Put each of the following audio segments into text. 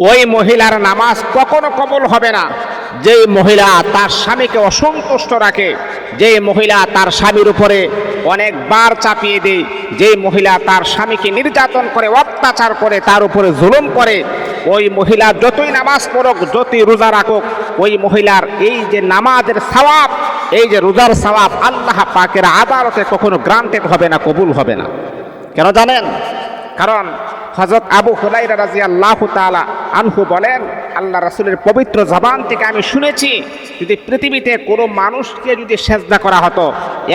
ওই মহিলার নামাজ কখনো কবল হবে না। যেই মহিলা তার স্বামীকে অসন্তুষ্ট রাখে, যেই মহিলা তার স্বামীর উপরে অনেকবার চাপিয়ে দেয়, যেই মহিলা তার স্বামীকে নির্যাতন করে, অত্যাচার করে, তার উপরে জুলুম করে, ওই মহিলা যতই নামাজ পড়ুক, যতই রোজা রাখুক, ওই মহিলার এই যে নামাজের সওয়াব, এই যে রোজার সওয়াব আল্লাহ পাকের আদালতে কখনো গ্রান্টেড হবে না, কবুল হবে না। কেন জানেন? কারণ হজরত আবু হুলাইরা রাজি আল্লাহ তালা আনহু বলেন, আল্লাহ রাসুলের পবিত্র জবান থেকে আমি শুনেছি, যদি পৃথিবীতে কোনো মানুষকে যদি সেজদা করা হতো,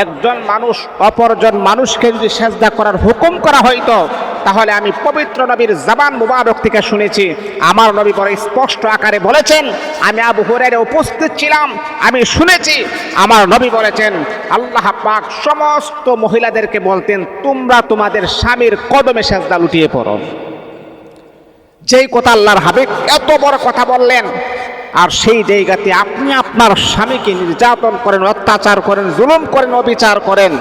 একজন মানুষ অপরজন মানুষকে যদি সেজদা করার হুকুম করা হইতো, তাহলে আমি পবিত্র নবীর জবান মুবারক থেকে শুনেছি। আমার নবী বড় স্পষ্ট আকারে বলেছেন, আমি আবু হুরাইরা উপস্থিত ছিলাম, আমি শুনেছি। আমার নবী বলেছেন, আল্লাহ পাক সমস্ত মহিলাদেরকে বলতেন, তোমরা তোমাদের স্বামীর কদমে সেজদা লুটিয়ে পড়ো। যেই কথা আল্লাহর হাবিব এত বড় কথা বললেন, আর সেই জায়গাতে আপনি আপনার স্বামীকে নির্যাতন করেন, অত্যাচার করেন, জুলুম করেন, অবিচার করেন,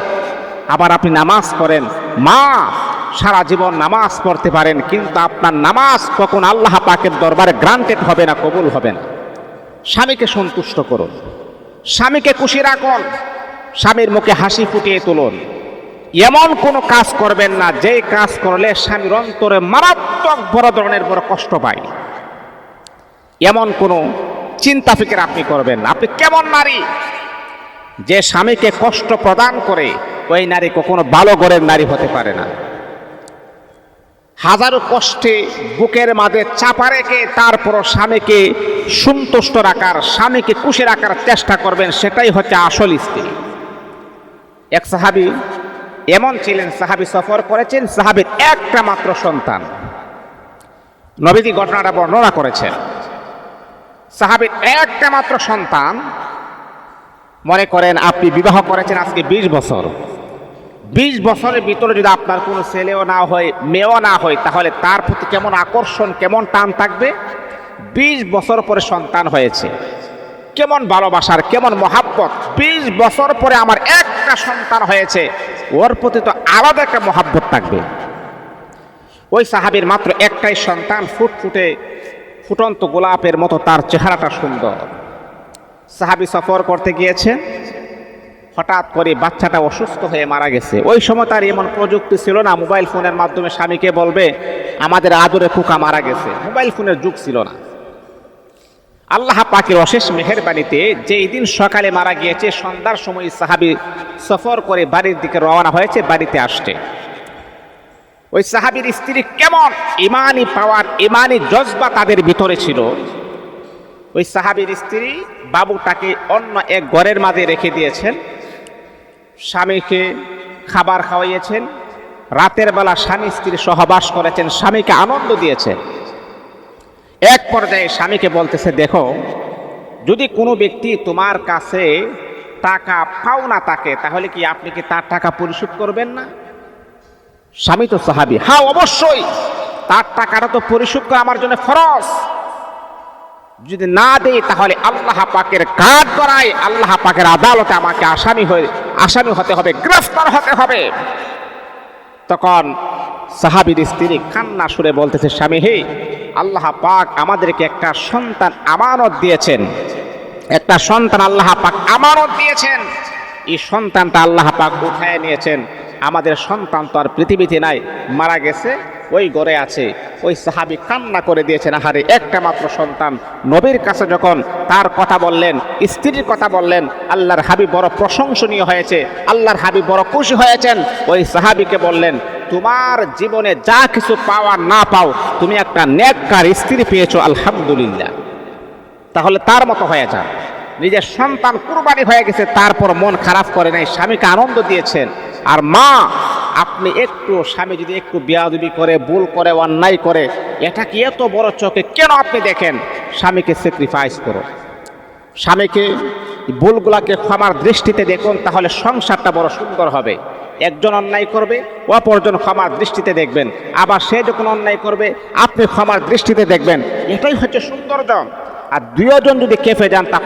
আবার আপনি নামাজ করেন মা, সারা জীবন নামাজ পড়তে পারেন, কিন্তু আপনার নামাজ কখন আল্লাহ পাকের দরবারে গ্রান্টেড হবে না, কবুল হবে না। স্বামীকে সন্তুষ্ট করুন। স্বামীকে খুশি রাখুন। স্বামীর মুখে হাসি ফুটিয়ে তুলুন। এমন কোনো কাজ করবেন না যে কাজ করলে স্বামীর অন্তরে মারাত্মক বড় ধরনের বড় কষ্ট পায়। এমন কোনো চিন্তা ফিকির আপনি করবেন না। আপনি কেমন নারী? যে স্বামীকে কষ্ট প্রদান করে, ওই নারী কখনো ভালো ঘরের নারী হতে পারে না। হাজারো কষ্টে বুকের মাঝে চাপা রেখে তারপরও স্বামীকে সন্তুষ্ট রাখার, স্বামীকে খুশি রাখার চেষ্টা করবেন, সেটাই হচ্ছে আসল স্ত্রী। এক সাহাবি এমন ছিলেন সাহাবি সফর করেছেন, সাহাবির একটা মাত্র সন্তান। নবীজি ঘটনাটা বর্ণনা করেছেন। সাহাবির একটা মাত্র সন্তান, মনে করেন আপনি বিবাহ করেছেন আজকে বিশ বছর। বিশ বছরের ভিতরে যদি আপনার কোনো ছেলেও না হয়, মেয়েও না হয়, তাহলে তার প্রতি কেমন আকর্ষণ, কেমন টান থাকবে? বিশ বছর পরে সন্তান হয়েছে। কেমন ভালোবাসার, কেমন মহাব্বত। বিশ বছর পরে আমার একটা সন্তান হয়েছে। ওর প্রতি তো আলাদা একটা মহাব্বত থাকবে। ওই সাহাবির মাত্র একটাই সন্তান, ফুটফুটে ফুটন্ত গোলাপের মতো, তার চেহারাটা সুন্দর। সাহাবি সফর করতে গিয়েছেন হঠাৎ করে বাচ্চাটা অসুস্থ হয়ে মারা গেছে। ওই সময় তার এমন প্রযুক্তি ছিল না, মোবাইল ফোনের মাধ্যমে স্বামীকে বলবে, আমাদের আদরে ফুকা মারা গেছে। মোবাইল ফোনের যুগ ছিল না। আল্লাহ পাকের অশেষ মেহেরবানিতে যেই দিন সকালে মারা গিয়েছে, সন্ধ্যার সময় সাহাবি সফর করে বাড়ির দিকে রওনা হয়েছে, বাড়িতে আসছে। ওই সাহাবির স্ত্রী কেমন? ইমানি পাওয়ার ইমানি জজবা তাদের ভিতরে ছিল। ওই সাহাবির স্ত্রী বাবুটাকে অন্য এক ঘরের মাঝে রেখে দিয়েছেন। স্বামীকে খাবার খাওয়াইয়েছেন। রাতের বেলা স্বামী স্ত্রী সহবাস করেছেন, স্বামীকে আনন্দ দিয়েছেন। এক পর্যায়ে স্বামীকে বলতেছে, দেখো, যদি কোনো ব্যক্তি তোমার কাছে টাকা পাও না তাকে, তাহলে কি আপনি কি তার টাকা পরিশোধ করবেন না? স্বামী তো সাহাবি হ্যাঁ অবশ্যই। তার টাকাটা তো পরিশোধ করা আমার জন্য ফরজ। যদি না দেই, তাহলে আল্লাহ পাকের কাজ করায় আল্লাহ পাকের আদালতে আমাকে আসামি হয়ে, আসামি হতে হবে, গ্রেফতার হতে হবে। তখন সাহাবির স্ত্রী কান্না সুরে বলতেছে, স্বামী, হে আল্লাহ পাক আমাদেরকে একটা সন্তান আমানত দিয়েছেন। একটা সন্তান আল্লাহ পাক আমানত দিয়েছেন। এই সন্তানটা আল্লাহ পাক উঠায় নিয়েছেন। আমাদের সন্তান তো আর পৃথিবীতে নাই, মারা গেছে, ওই গড়ে আছে। ওই সাহাবি কান্না করে দিয়েছেন, আহারে, একটা মাত্র সন্তান। নবীর কাছে যখন তার কথা বললেন, স্ত্রীর কথা বললেন, আল্লাহর হাবি বড় প্রশংসনীয় হয়েছে, আল্লাহর হাবি বড় খুশি হয়েছেন, ওই সাহাবিকে বললেন তোমার জীবনে যা কিছু পাওয়া না পাও, তুমি একটা নেককার স্ত্রী পেয়েছ, আলহামদুলিল্লাহ। তাহলে তার মতো হয়ে যান নিজের সন্তান কুরবানি হয়ে গেছে, তারপর মন খারাপ করে নাই, স্বামীকে আনন্দ দিয়েছেন। আর মা, আপনি একটু স্বামী যদি একটু বিয়াদবি করে, ভুল করে, অন্যায় করে, এটা কি এত বড় চোখে কেন আপনি দেখেন? স্বামীকে স্যাক্রিফাইস করো। স্বামীকে ভুলগুলাকে ক্ষমার দৃষ্টিতে দেখুন, তাহলে সংসারটা বড় সুন্দর হবে। একজন অন্যায় করবে অপরজন ক্ষমার দৃষ্টিতে দেখবেন। আবার সে যখন অন্যায় করবে, আপনি ক্ষমার দৃষ্টিতে দেখবেন। এটাই হচ্ছে সৌন্দর্য আর দুইজন যদি কেঁপে যান তা